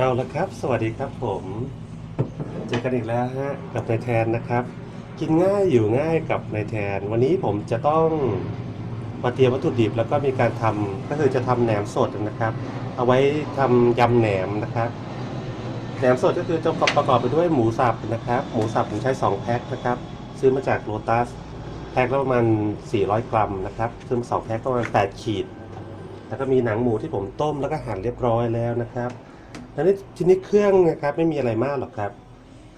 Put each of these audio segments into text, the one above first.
เอาละครับ สวัสดีครับผม เจอกันอีกแล้วฮะกับนายแทนนะครับ กินง่ายอยู่ง่ายกับนายแทน วันนี้ผมจะต้องมาเตรียมวัตถุดิบแล้วก็มีการทำก็คือจะทำแหนมสดนะครับ เอาไว้ทำยำแหนมนะครับแหนมสดก็คือจะประกอบไปด้วยหมูสับนะครับ หมูสับผมใช้2แพ็คนะครับ ซื้อมาจากโ o ตัสแพ็คละประมาณ400 กรัมนะครับซึ่ง2แพ็คประมาณ8ขีด แล้วก็มีหนังหมูที่ผมต้มแล้วก็หั่นเรียบร้อยแล้วนะครับ แล้วนี่ทีนี้เครื่องนะครับไม่มีอะไรมากหรอกครับ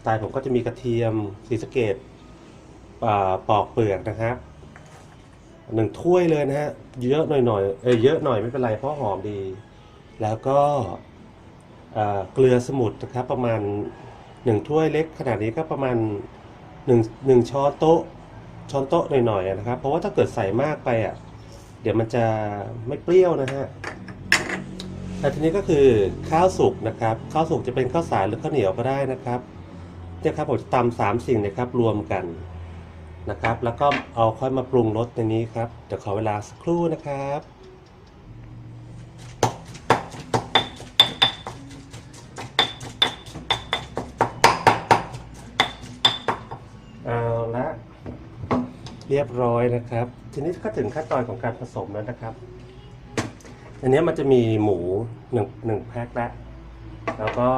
สไตล์ผมก็จะมีกระเทียมสีสเกตปอกเปลือกนะครับหนึ่งถ้วยเลยนะฮะเยอะหน่อยหน่อยเออเยอะหน่อยไม่เป็นไรเพราะหอมดี แล้วก็เกลือสมุนนะครับ ประมาณหนึ่งถ้วยเล็ก ขนาดนี้ก็ประมาณหนึ่งหนึ่งช้อนโต๊ะช้อนโต๊ะหน่อยๆนะครับ เพราะว่าถ้าเกิดใส่มากไปอะเดี๋ยวมันจะไม่เปรี้ยวนะฮะ แต่ทีนี้ก็คือข้าวสุกนะครับ ข้าวสุกจะเป็นข้าวสารหรือข้าวเหนียวก็ได้นะครับเนี่ยครับผมจะตำสามสิ่งนะครับรวมกันนะครับ แล้วก็เอาค่อยมาปรุงรสในนี้ครับเดี๋ยวขอเวลาสักครู่นะครับเอาละเรียบร้อยนะครับ ทีนี้ก็ถึงขั้นตอนของการผสมแล้วนะครับ อันนี้มันจะมีหมูหนึ่งหนึ่งแพ็คล้วแล้วก็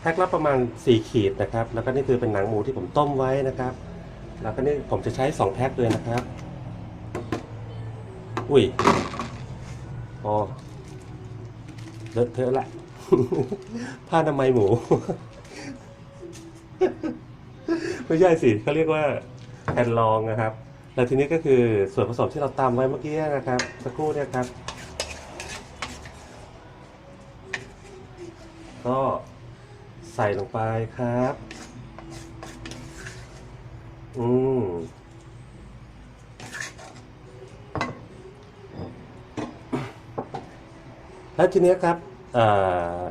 แพ็คละประมาณ 4 ขีดนะครับ แล้วก็นี่คือเป็นหนังหมูที่ผมต้มไว้นะครับ แล้วก็นี่ผมจะใช้ 2 แพ็คเลยนะครับ อุ้ยพอเลอะเทอะละ ผ้าอนามัยหมู ไม่ใช่สิเขาเรียกว่าแผ่นรองนะครับ แล้วทีนี้ก็คือส่วนผสมที่เราตำไว้เมื่อกี้นะครับ สักครู่เนี่ยครับ ก็ใส่ลงไปครับ อืมแล้วทีนี้ครับอ่อ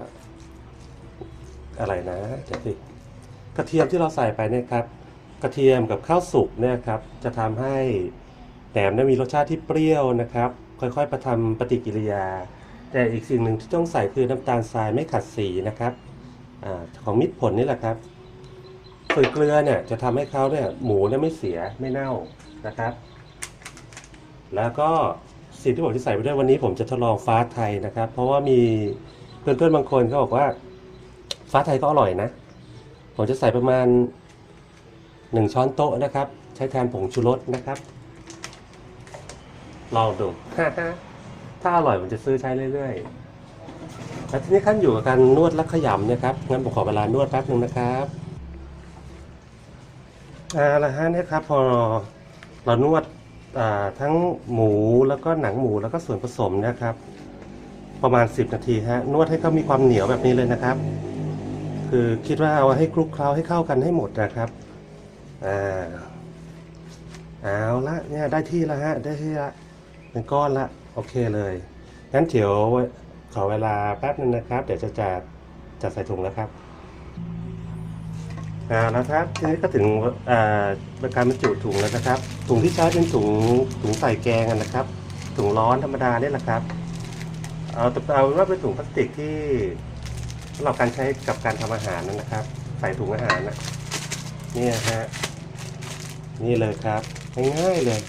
อะไรนะเดี๋ยวสิกระเทียมที่เราใส่ไปเนี่ยครับ กระเทียมกับข้าวสุกเนี่ยครับ จะทำให้แหนมเนี่ยมีรสชาติที่เปรี้ยวนะครับ ค่อยๆประทำปฏิกิริยา แต่อีกสิ่งหนึ่งที่ต้องใส่คือน้ำตาลทรายไม่ขัดสีนะครับอของมิตรผลนี่แหละครับส่วนเกลือเนี่ยจะทำให้เขาเนี่ยหมูเนี่ยไม่เสียไม่เน่านะครับ แล้วก็สิ่งที่ผมจะใส่ไปด้วยวันนี้ผมจะทดลองฟ้าไทยนะครับ เพราะว่ามีเพื่อนๆบางคนเขาบอกว่า ฟ้าไทยก็อร่อยนะ ผมจะใส่ประมาณหนึ่งช้อนโต๊ะนะครับ ใช้แทนผงชูรสนะครับ ลองดู ถ้าอร่อยผมจะซื้อใช้เรื่อยๆ แล้วทีนี้ขั้นอยู่กับการนวดและขยำเนะครับ งั้นผมขอเวลานวดแป๊บหนึ่งนะครับอ่าละฮะเนี่ยครับพอเรานวดทั้งหมูแล้วก็หนังหมูแล้วก็ส่วนผสมเนะครับ ประมาณ 10 นาทีฮะนวดให้เขามีความเหนียวแบบนี้เลยนะครับ คือคิดว่าเอาให้คลุกเคล้าให้เข้ากันให้หมดนะครับอ่าเอาละเนี่ยได้ที่แล้วฮะได้ที่ละ เป็นก้อนละโอเคเลยงั้นเดี๋ยวขอเวลาแป๊บนึงนะครับ เดี๋ยวจะจัดจัดใส่ถุงแล้วครับอ่าแล้วครับทีนี้ก็ถึงอ่าการบรรจุถุงแล้วนะครับ ถุงที่ใช้เป็นถุงถุงใส่แกงนะครับ ถุงร้อนธรรมดาเนี่ยแหละครับ เอาเอาว่าเป็นถุงพลาสติกที่สำหรับการใช้กับการทำอาหารนะครับ ใส่ถุงอาหารนะนี่ฮะนี่เลยครับง่ายๆเลย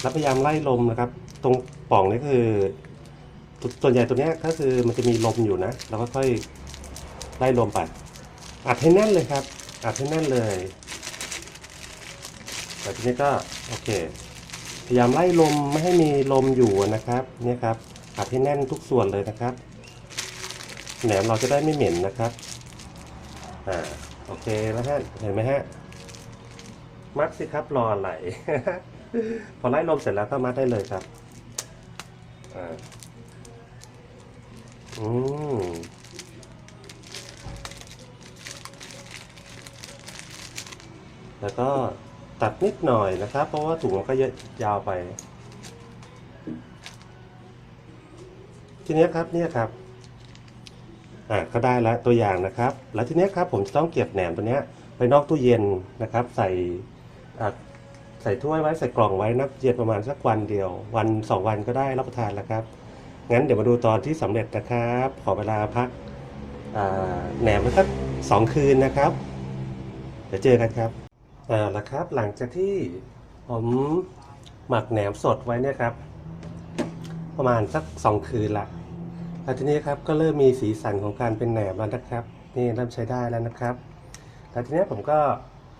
แล้วพยายามไล่ลมนะครับ ตรงปล่องนี่คือ ส่วนใหญ่ตัวเนี้ยก็คือมันจะมีลมอยู่นะเราก็ค่อยไล่ลมไปอัดให้แน่นเลยครับ อัดให้แน่นเลยแต่ทีนี้ก็โอเค พยายามไล่ลมไม่ให้มีลมอยู่นะครับ เนี่ยครับอัดให้แน่นทุกส่วนเลยนะครับแหนมเราจะได้ไม่เหม็นนะครับ อ่า โอเคแล้วฮะ เห็นไหมฮะ มัดสิครับรออะไร พอไล่ลมเสร็จแล้วก็มัดได้เลยครับ อ่อืมแล้วก็ตัดนิดหน่อยนะครับ เพราะว่าถุงมันก็เยอะยาวไป ทีนี้ครับเนี่ยครับอ่าก็ได้แล้วตัวอย่างนะครับ แล้วทีนี้ครับผมจะต้องเก็บแหนมตัวเนี้ยไปนอกตู้เย็นนะครับ ใส่อ่า ใส่ถ้วยไว้ใส่กล่องไว้นับเย็นประมาณสักวันเดียว วันสองวันก็ได้รับประทานแล้วครับ งั้นเดี๋ยวมาดูตอนที่สำเร็จนะครับ ขอเวลาพักแหนมแล้วก็สองคืนนะครับ เดี๋ยวเจอกันครับอ่าละครับหลังจากที่ผมหมักแหนมสดไว้เนี่ยครับ ประมาณสักสองคืนละแล้วทีนี้ครับก็เริ่มมีสีสันของการเป็นแหนมแล้วนะครับ นี่เริ่มใช้ได้แล้วนะครับ แล้วทีนี้ผมก็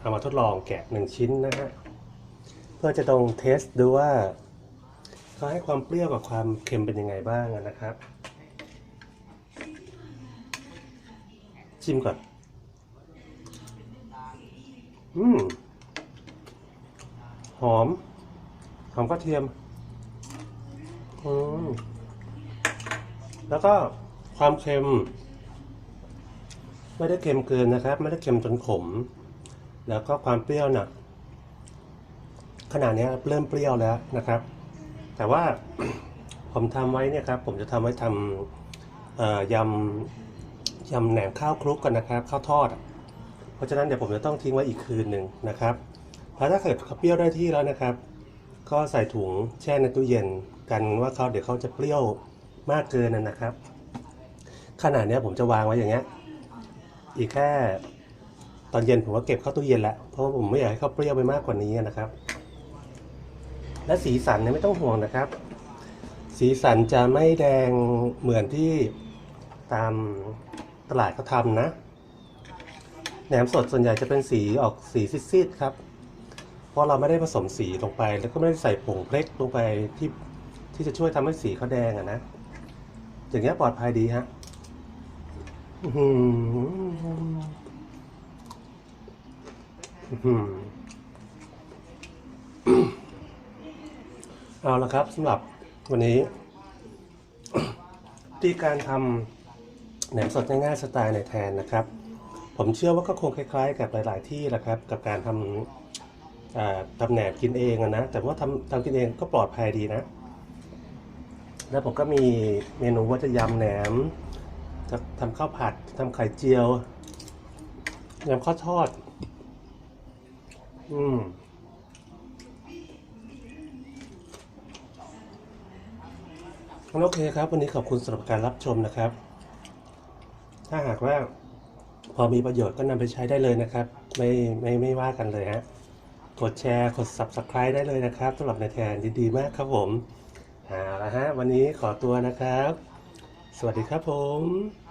เอามาทดลองแกะหนึ่งชิ้นนะฮะ เพื่อจะลองเทสดูว่าเขาให้ความเปรี้ยวกับความเค็มเป็นยังไงบ้างนะครับ ชิมก่อน อืม หอม หอมกระเทียม อืม แล้วก็ความเค็ม ไม่ได้เค็มเกินนะครับ ไม่ได้เค็มจนขม แล้วก็ความเปรี้ยวน่ะ ขนาดนี้เริ่มเปรี้ยวแล้วนะครับ แต่ว่าผมทำไว้เนี่ยครับ ผมจะทำไว้ทำยำยำแหนมข้าวคลุกกันนะครับ ข้าวทอด เพราะฉะนั้นเดี๋ยวผมจะต้องทิ้งไว้อีกคืนหนึ่งนะครับเพราะถ้าเกิดเขาเปรี้ยวได้ที่แล้วนะครับ ก็ใส่ถุงแช่ในตู้เย็นกันว่าเขาเดี๋ยวเขาจะเปรี้ยวมากเกินนะนะครับ ขนาดนี้ผมจะวางไว้อย่างเงี้ยอีกแค่ตอนเย็นผมก็เก็บเข้าตู้เย็นแล้วเพราะว่าผมไม่อยากให้เขาเปรี้ยวไปมากกว่านี้นะครับ และสีสันเนี่ยไม่ต้องห่วงนะครับ สีสันจะไม่แดงเหมือนที่ตามตลาดเขาทำนะแหนมสดส่วนใหญ่จะเป็นสีออกสีซีดๆครับ เพราะเราไม่ได้ผสมสีลงไป แล้วก็ไม่ได้ใส่ผงเพล็กลงไปที่ที่จะช่วยทำให้สีเขาแดงอะนะอย่างเงี้ยปลอดภัยดีฮะอื้อหืออื้ เอาละครับสำหรับวันนี้ ที่การทำแหนมสดง่ายๆสไตล์ในแทนนะครับ ผมเชื่อว่าก็คงคล้ายๆ กับหลาย ๆ ที่แหละครับ กับการทำทำแหนมกินเองนะ แต่ว่าทำทำกินเองก็ปลอดภัยดีนะ แล้วผมก็มีเมนูว่าจะยำแหนมจะทำข้าวผัดทำไข่เจียวยำข้าวทอด อืม โอเคครับ วันนี้ขอบคุณสำหรับการรับชมนะครับ ถ้าหากว่าพอมีประโยชน์ก็นำไปใช้ได้เลยนะครับ ไม่ไม่ไม่ว่ากันเลยฮะกดแชร์กด subscribe ได้เลยนะครับสำหรับในแทนดีๆมากครับผมเอาละฮะวันนี้ขอตัวนะครับ สวัสดีครับผม